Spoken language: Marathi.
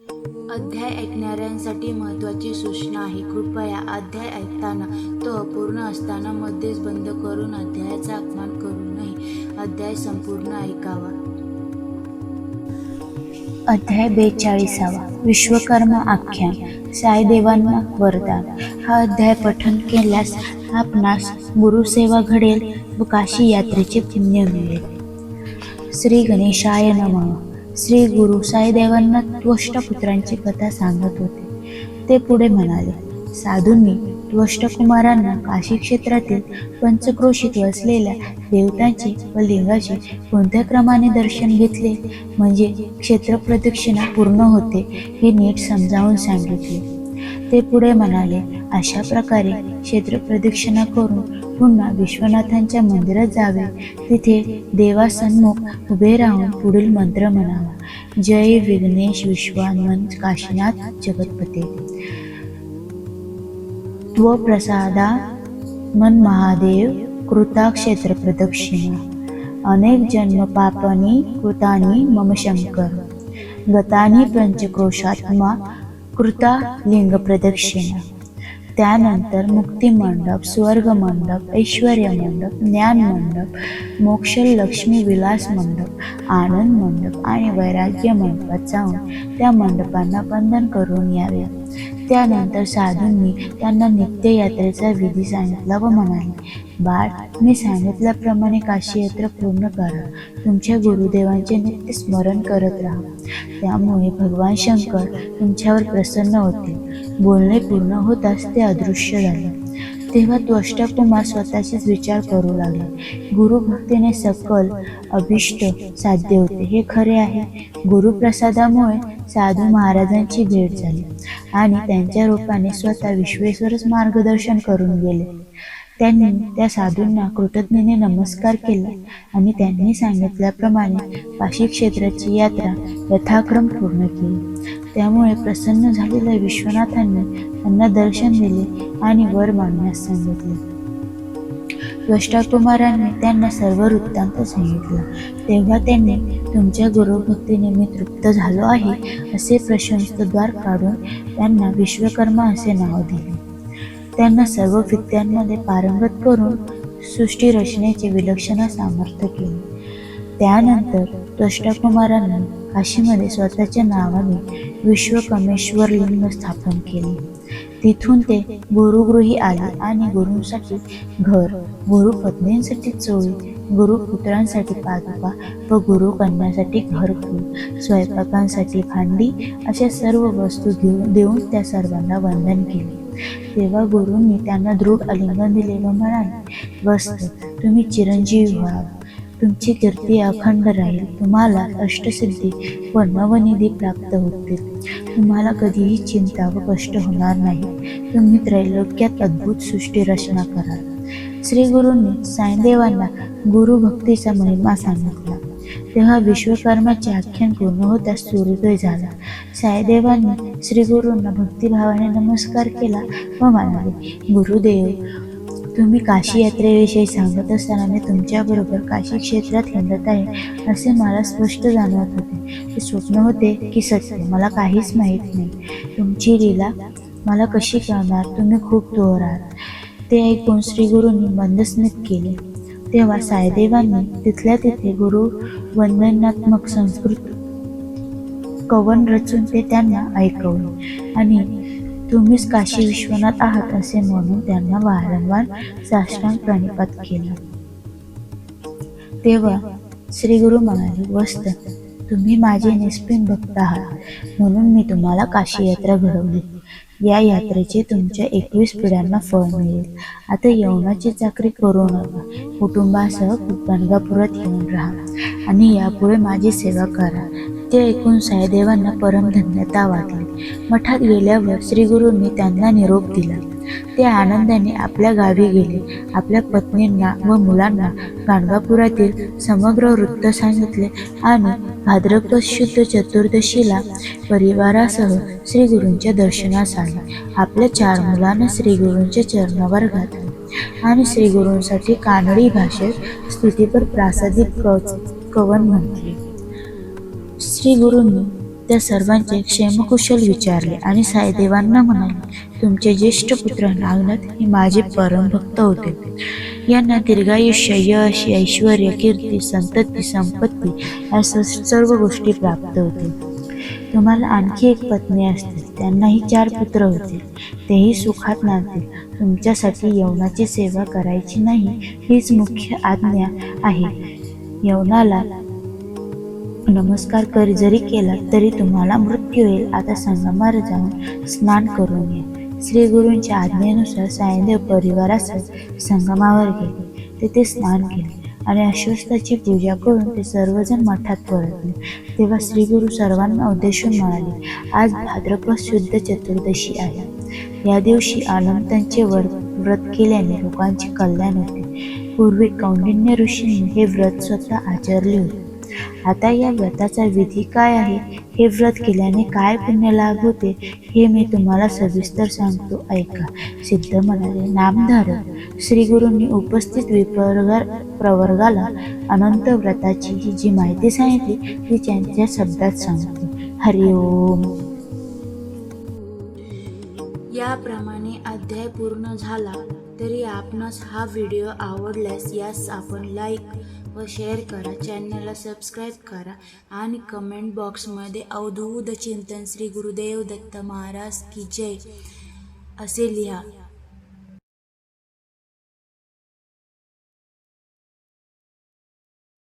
अध्याय ऐकणाऱ्यांसाठी महत्त्वाची सूचना आहे. कृपया अध्याय ऐकताना तो अपूर्ण असताना मध्येच बंद करून अध्यायाचा अपमान करू नये. अध्याय संपूर्ण ऐकावा. अध्याय बेचाळीसावा. विश्वकर्मा आख्यान. साईदेवांना वरदान. हा अध्याय पठन केल्यास आपणास गुरुसेवा घडेल व काशी यात्रेचे पुण्य मिळेल. श्री गणेशाय नमः. श्री गुरु साईदेवांना त्वष्टपुत्रांची कथा सांगत होते. ते पुढे म्हणाले साधूंनी त्वष्टकुमारांना काशी क्षेत्रातील पंचक्रोशीत वसलेल्या देवतांचे व लिंगाचे कोणत्या क्रमाने दर्शन घेतले? म्हणजे क्षेत्र प्रदक्षिणा पूर्ण होते हे नीट समजावून सांगितले. ते पुढे म्हणाले अशा प्रकारे क्षेत्र प्रदक्षिणा करून पुन्हा विश्वनाथांच्या मंदिरात जावे. तिथे देवासन्मुख उभे राहून पुढील मंत्र म्हणावा. जय विघ्नेश विश्वानन काशीनाथ जगतपते. त्व प्रसादा मन महादेव कृता क्षेत्र प्रदक्षिणा। अनेक जन्म पापनी कृतानी मम शंकर। गतानी पंचक्रोशात्मा कृता लिंग प्रदक्षिणा. त्यानंतर मुक्ती मंडप स्वर्ग मंडप ऐश्वर मंडप ज्ञान मंडप मोक्ष लक्ष्मी विलास मंडप आनंद मंडप आणि वैराग्य मंडपात जाऊन त्या मंडपांना बंधन करून यावे. त्यानंतर साधूंनी त्यांना नित्ययात्रेचा विधी सांगितला व म्हणाले बाळ मी सांगितल्याप्रमाणे काशीयात्रा पूर्ण करा. तुमच्या गुरुदेवांचे नित्य स्मरण करत राहा. त्यामुळे भगवान शंकर तुमच्यावर प्रसन्न होते बोलणे पूर्ण होताच ते अदृश्य झाले. तेव्हा त्वष्टकुमार स्वतःचेच विचार करू लागले. गुरुभक्तीने सकल अभिष्ट साध्य होते. हे खरे आहे. गुरुप्रसादामुळे साधू महाराजांची भेट झाली आणि त्यांच्या रूपाने स्वतः विश्वेश्वरच मार्गदर्शन करून गेले. त्यांनी त्या साधूंना कृतज्ञने नमस्कार केला. आणि त्यांनी सांगितल्याप्रमाणे काशी क्षेत्राची यात्रा यथाक्रम पूर्ण केली. त्यामुळे प्रसन्न झालेल्या विश्वनाथांनी त्यांना दर्शन दिले आणि वर मागण्यास सांगितले. कुमारांनी त्यांना सर्व वृत्तांत सांगितला. तेव्हा त्यांनी तुमच्या गुरुभक्तीने मी तृप्त झालो आहे असे प्रशंसद्वार काढून त्यांना विश्वकर्मा असे नाव दिले. त्यांना सर्व विद्यांमध्ये पारंगत करून सृष्टी रचनेचे विलक्षण सामर्थ्य केले. त्यानंतर दष्टकुमारांनी काशीमध्ये स्वतःच्या नावाने विश्वकमेश्वर लिंग स्थापन केले. तिथून ते गुरुगृही आले आणि गुरूंसाठी घर गुरुपत्नींसाठी चोळी गुरुपुत्रांसाठी पादुका व गुरुकन्यासाठी घरकुल स्वयंपाकांसाठी भांडी अशा सर्व वस्तू घेऊन देऊन त्या सर्वांना वंदन केले. तेव्हा गुरूंनी त्यांना दृढ आलिंगन दिले व म्हणाले वस्त तुम्ही चिरंजीव व्हा तुमची कीर्ती अखंड राहील. तुम्हाला अष्टसिद्धी व नवनिधी प्राप्त होतील. तुम्हाला कधीही चिंता व कष्ट होणार नाही. तुम्ही त्रैलोक्यात अद्भुत सृष्टी रचना कराल. श्री गुरूंनी साईदेवांना गुरुभक्तीचा महिमा सांगितला. तेव्हा विश्वकर्माचे आख्यान पूर्ण होताच सूर्योदय झाला. साईदेवांनी श्री गुरूंना भक्तिभावाने नमस्कार केला. व मानले गुरुदेव तुम्ही काशी यात्रेविषयी सांगत असताना मी तुमच्याबरोबर काशी क्षेत्रात हिंडत आहे असे मला स्पष्ट जाणवत होते. ते स्वप्न होते की सत्य मला काहीच माहीत नाही. तुमची लीला मला कशी कळणार? तुम्ही खूप दूर आहात. ते ऐकून श्री गुरूंनी मंदस्मित केले. तेव्हा सायदेवांनी तिथल्या तिथे गुरु वंदनात्मक संस्कृत कवन रचून ते त्यांना ऐकवले. आणि तुम्हीच काशी विश्वनाथ आहात असे म्हणून त्यांना वारंवार साष्टांग प्रणिपात केला. तेव्हा श्री गुरु म्हणाले वस्त तुम्ही माझे निष्पिन भक्त आहात म्हणून मी तुम्हाला काशी यात्रा घडवली. या यात्रेचे तुमच्या एकवीस पिढ्यांना फळ मिळेल. आता यवनाची चाकरी करू नका. कुटुंबासह गणगापुरात येऊन राहा. आणि यापुढे माझी सेवा करा. ते ऐकून साईदेवांना परमधन्यता वाटली. मठात गेल्यावर श्रीगुरूंनी त्यांना निरोप दिला. ते आनंदाने आपल्या गावी गेले. आपल्या पत्नींना व मुलांना गाणगापुरातील समग्र वृत्त सांगितले आणि भाद्रपद शुद्ध चतुर्दशीला परिवारासह श्रीगुरूंच्या दर्शनास आले. आपल्या चार मुलांना श्रीगुरूंच्या चरणावर घातले आणि श्रीगुरूंसाठी कानडी भाषेत स्तुतीपर प्रासादिक कवन म्हटले. श्री गुरूंनी त्या सर्वांचे क्षेमकुशल विचारले आणि साईदेवांना म्हणाले तुमचे ज्येष्ठ पुत्र नागनाथ हे माझे परमभक्त होते. यांना दीर्घायुष्य यश ऐश्वर कीर्ती संतती संपत्ती या सर्व गोष्टी प्राप्त होतील. तुम्हाला आणखी एक पत्नी असतील. त्यांनाही चार पुत्र होतील. तेही सुखात नांदतील तुमच्यासाठी यवनाची सेवा करायची नाही हीच मुख्य आज्ञा आहे. यवनाला नमस्कार कर जरी केला तरी तुम्हाला मृत्यू येईल. आता संगमावर जाऊन स्नान करून घ्या श्री गुरूंच्या आज्ञेनुसार सायदेव परिवारासह संगमावर गेले. तेथे स्नान केले आणि अश्वस्थाची पूजा करून ते सर्वजण मठात परतले. तेव्हा श्री गुरु सर्वांना उद्देशून म्हणाले आज भाद्रपद शुद्ध चतुर्दशी आहे. या दिवशी आनंदांचे व्रत व्रत केल्याने लोकांचे कल्याण होते. पूर्वी कौंडिन्य ऋषींनी हे व्रत स्वतः आचरले होते. आता या व्रताचा विधी काय आहे? हे व्रत केल्याने काय पुण्य लाभ होते? हे मी तुम्हाला सविस्तर सांगतो. ऐका. सिद्ध म्हणाले नामधारक श्री गुरुंनी उपस्थित विप्रवर प्रवर्गाला अनंत व्रताची ही जी माहिती सांगितली ती त्यांच्या शब्दात सांगतो. हरिओम याप्रमाणे अध्याय पूर्ण झाला तरी आपणास हा व्हिडिओ आवडल्यास यास आपण लाईक व शेअर करा. चॅनलला सबस्क्राईब करा आणि कमेंट बॉक्समध्ये अवधूत चिंतन श्री गुरुदेव दत्त महाराज की जय असे लिहा.